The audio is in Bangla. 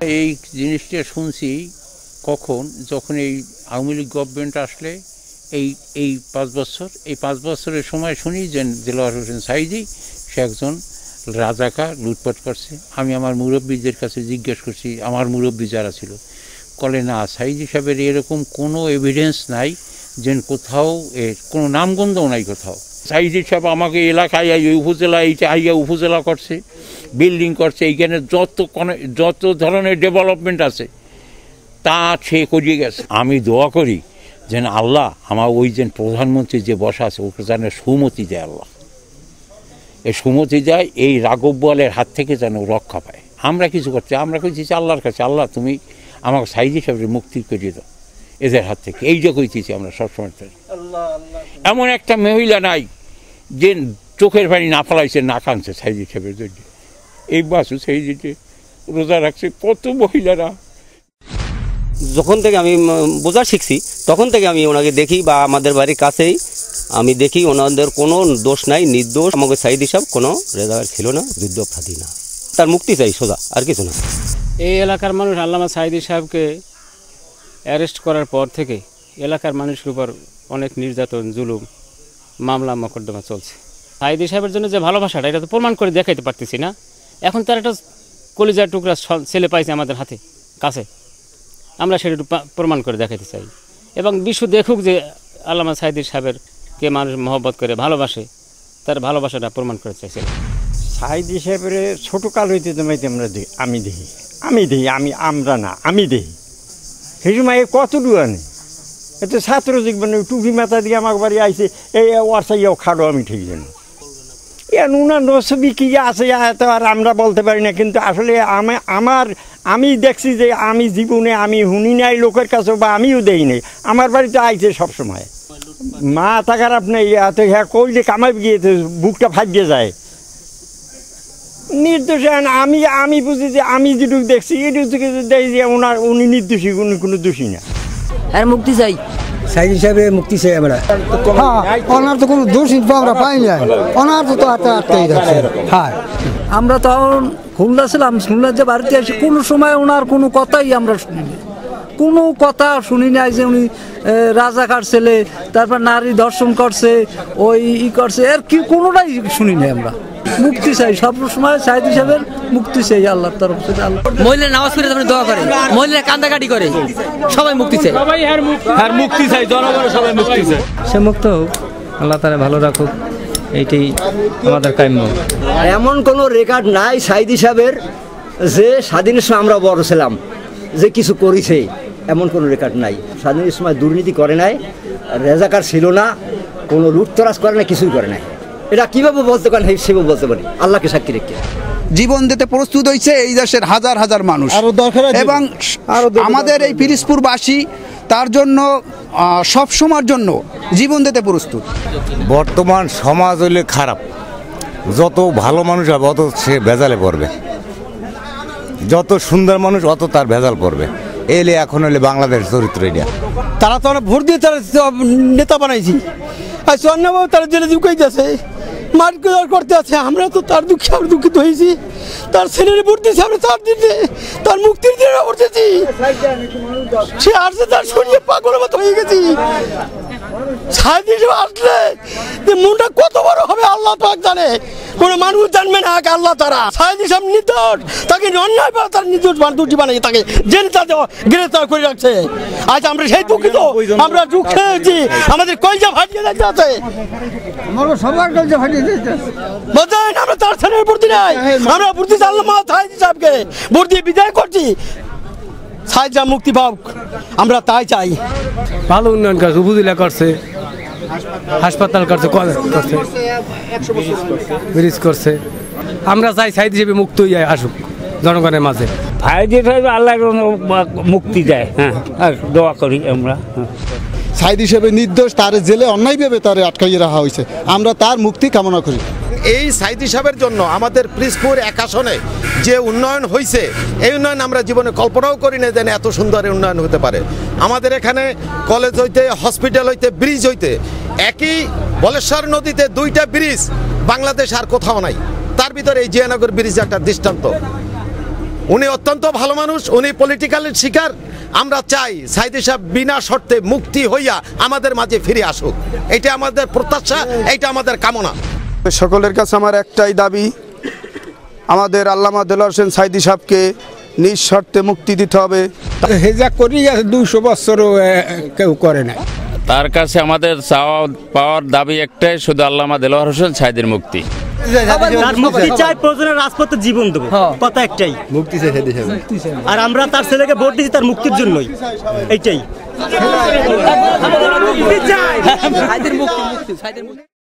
এই জিনিসটা শুনছি কখন, যখন এই আওয়ামী লীগ গভর্নমেন্ট আসলে, এই এই পাঁচ বছর, এই পাঁচ বছরের সময় শুনি যে দেলোয়ার হোসেন সাইদি, সে একজন রাজাকা লুটপাট করছে। আমি আমার মুরব্বীদের কাছে জিজ্ঞেস করছি, আমার মুরব্বী যারা ছিল কলে না, সাইদি সাহেবের এরকম কোনো এভিডেন্স নাই যে কোথাও এর কোনো নামগন্ধও নাই কোথাও। সাইদি সাহেব আমাকে এলাকায় এই উপজেলা এইটা আইয়া উপজেলা করছে। বিল্ডিং করছে এইখানে যত কোনো যত ধরনের ডেভেলপমেন্ট আছে তা সে করিয়ে গেছে। আমি দোয়া করি যেন আল্লাহ আমার ওই যে প্রধানমন্ত্রী যে বসা আছে ওকে যেন সুমতি দেয় আল্লাহ। এই সুমতি দেয় এই রাঘব বোয়ালের হাত থেকে যেন রক্ষা পায়। আমরা কিছু করছি আমরা কইছি আল্লাহর কাছে আল্লাহ তুমি আমাকে সাইজ হিসাবে মুক্তি করিয়ে দাও এদের হাত থেকে। এই যে কইতেছি আমরা সবসময়। এমন একটা মহিলা নাই যে চোখের পানি না ফলাইছে না কানছে সাইজ হিসাবের জন্য এই বাসু সেই যে রোজা রাখছে কত মহিলারা। যখন থেকে আমি বোঝা শিখছি তখন থেকে আমি ওনাকে দেখি বা আমাদের বাড়ির কাছেই আমি দেখি ওনাদের কোনো দোষ নাই নির্দোষ। আমাকে সাইদ হিসাব কোনো রেজাগার ছিল না যুদ্ধ ফাঁদি না। তার মুক্তি চাই সোজা আর কিছু না। এই এলাকার মানুষ আল্লামা সাইদি সাহেবকে অ্যারেস্ট করার পর থেকে এলাকার মানুষের উপর অনেক নির্যাতন জুলুম মামলা মকদ্দমা চলছে। সাইদি সাহেবের জন্য যে ভালোবাসাটা এটা তো প্রমাণ করে দেখাইতে পারতেছি না। এখন তার একটা কলিজার টুকরা ছেলে পাইছে আমাদের হাতে, কাছে। আমরা সেটা একটু প্রমাণ করে দেখাতে চাই। এবং বিশ্ব দেখুক যে আল্লামা সাইদি সাহেবের কে মানুষ মহব্বত করে, ভালোবাসে, তার ভালোবাসাটা প্রমাণ করে চাইছে। সাইদ হিসেবে ছোট কাল হইতে তোমাইতে আমরা আমি দেখি। আমি দেখি, আমি আমরা না, আমি দেখি। সেই সময় এ কত আনে? এতে ছাত্র জীবনে টুপি মাথা দিয়ে আমার বাড়ি আইছে, এই ওয়ারসাইয়াও খাড়ো আমি ঠিক জানি এ নুনা নসবি কি আছে এত আর আমরা বলতে পারি না, কিন্তু আসলে আমি, আমার, আমি দেখছি যে আমি জীবনে আমি শুনি নাই লোকের কাছে বা আমিও দেই নাই। আমার বাড়িতে আইছে সবসময়। মাথা খারাপ নেই এত হ্যাঁ কই যে কামাই গিয়ে বুকটা ফাটিয়ে যায়। নির্দোষ এখন আমি আমি বুঝি যে আমি যেটুকু দেখছি, এটুকু দেখি যে ওনার, উনি নির্দোষী, উনি কোনো দোষী না। আর মুক্তি চাই। সাইড হিসাবে মুক্তি চাই আমরা। হ্যাঁ ওনার তো কোনো দোষ আমরা পাই না। ওনার তো তো আটটা যাচ্ছে। হ্যাঁ। আমরা তখন খুলনা ছিলাম, খুলনা যে বাড়িতে আসি কোনো সময় ওনার কোনো কথাই আমরা শুনিনি। কোনো কথা শুনি নাই যে উনি রাজাকার ছেলে, তারপর নারী দর্শন করছে, ওই ই করছে, এর কি কোনোটাই শুনি নাই আমরা। মুক্তি চাই সব সময় সাইদ হিসাবের মুক্তি চাই আল্লাহর তরফ থেকে আল্লাহ। মহিলা নামাজ পড়ে তখন দোয়া করে মহিলা কান্দাকাটি করে সবাই মুক্তি চায়। আর মুক্তি চাই জনগণের সবাই মুক্তি চাই সে মুক্ত হোক আল্লাহ তারা ভালো রাখুক এইটাই আমাদের কাম্য। এমন কোনো রেকর্ড নাই সাইদ সাহেবের যে স্বাধীনের সময় আমরা বড় ছিলাম যে কিছু করেছে এমন কোনো রেকর্ড নাই। স্বাধীনের সময় দুর্নীতি করে নাই রেজাকার ছিল না কোনো লুটতরাজ করে না কিছুই করে নাই। এটা কীভাবে বলতে পারেন? সেভাবে বলতে পারি। আল্লাহকে সাক্ষী রেখে। জীবন দিতে প্রস্তুত হয়েছে এই দেশের হাজার হাজার মানুষ। এবং আমাদের এই পিরিসপুরবাসী তার জন্য সব সময়ের জন্য জীবন দিতে প্রস্তুত। বর্তমান সমাজ হইলে খারাপ। যত ভালো মানুষ হবে অত সে ভেজালে পড়বে। যত সুন্দর মানুষ অত তার ভেজাল পড়বে। এলে এখন হলে বাংলাদেশ চরিত্র এটা। তারা তো অনেক ভোট দিয়ে তারা নেতা বানাইছি। আর চন্দ্রবাবু তারা জেলে ঢুকাইতেছে। মার্কেট করতে আছে। আমরা তো তার দুঃখে আমরা দুঃখিত হয়েছি। তার ছেলের ভোট আমরা তার দিতে। তার মুক্তির দিনে ভোট সে আসছে তার শরীরে পাগলের মতো হয়ে গেছি। আসলে। মনটা কত বড় হবে আল্লাহ পাক জানে। কোনো মানুষ জানবে না আল্লাহ তারা। নির্দোষ। তাকে অন্যায় বা তার নির্দোষ দুটি বানিয়ে তাকে তাদের গ্রেফতার করে রাখছে। আজ আমরা সেই দুঃখিত। আমরা দুঃখে হয়েছি আমাদের কয়জা ফাটিয়ে যাচ্ছে আছে। আমার সবার কাছে ফাটিয়ে দিতে বোঝেন আমরা তার ছেলের ভর্তি নাই। আমরা ভর্তি আল্লাহ সাহেব সাহেবকে। ভোট দিয়ে বিদায় করছি সাহেব যা মুক্তি পাক। আমরা তাই চাই। ভালো উন্নয়ন করছে উপজেলা করছে। হাসপাতাল করছে করছে। ব্রিজ করছে। আমরা চাই সাইড হিসেবে মুক্ত হয়ে আসুক জনগণের মাঝে। সাইদি সাহেব আল্লাহ মুক্তি দেয়। হ্যাঁ। আর দোয়া করি আমরা। সাইড হিসেবে নির্দোষ তার জেলে অন্যায়ভাবে তারে আটকাইয়ে রাখা হয়েছে আমরা তার মুক্তি কামনা করি। এই সাইদ হিসাবের জন্য আমাদের প্রিসপুর এক আসনে যে উন্নয়ন হয়েছে এই উন্নয়ন আমরা জীবনে কল্পনাও করি না যেন এত সুন্দর উন্নয়ন হতে পারে। আমাদের এখানে কলেজ হইতে হসপিটাল হইতে ব্রিজ হইতে একই বলেশ্বর নদীতে দুইটা ব্রিজ বাংলাদেশ আর কোথাও নাই। তার ভিতরে এই জিয়ানগর ব্রিজ একটা দৃষ্টান্ত। উনি অত্যন্ত ভালো মানুষ উনি পলিটিক্যালের শিকার। আমরা চাই সাইদি সাহেব বিনা শর্তে মুক্তি হইয়া আমাদের মাঝে ফিরে আসুক। এটা আমাদের প্রত্যাশা এটা আমাদের কামনা। সকলের কাছে আমার একটাই দাবি আমাদের আল্লামা দেলোয়ার হোসেন সাইদি সাহেবকে নিঃশর্তে মুক্তি দিতে হবে। হেজা করি দুশো বছরও কেউ করে না তার কাছে আমাদের চাওয়া পাওয়ার দাবি একটাই শুধু আল্লামা দেলোয়ার হোসেন সাইদের মুক্তি। মুক্তি চাই প্রয়োজনে রাজপথে জীবন দেবো। কথা একটাই। মুক্তি আর আমরা তার ছেলেকে ভোট দিচ্ছি তার মুক্তির জন্যই। এইটাই। মুক্তি মুক্তি সাইদের মুক্তি।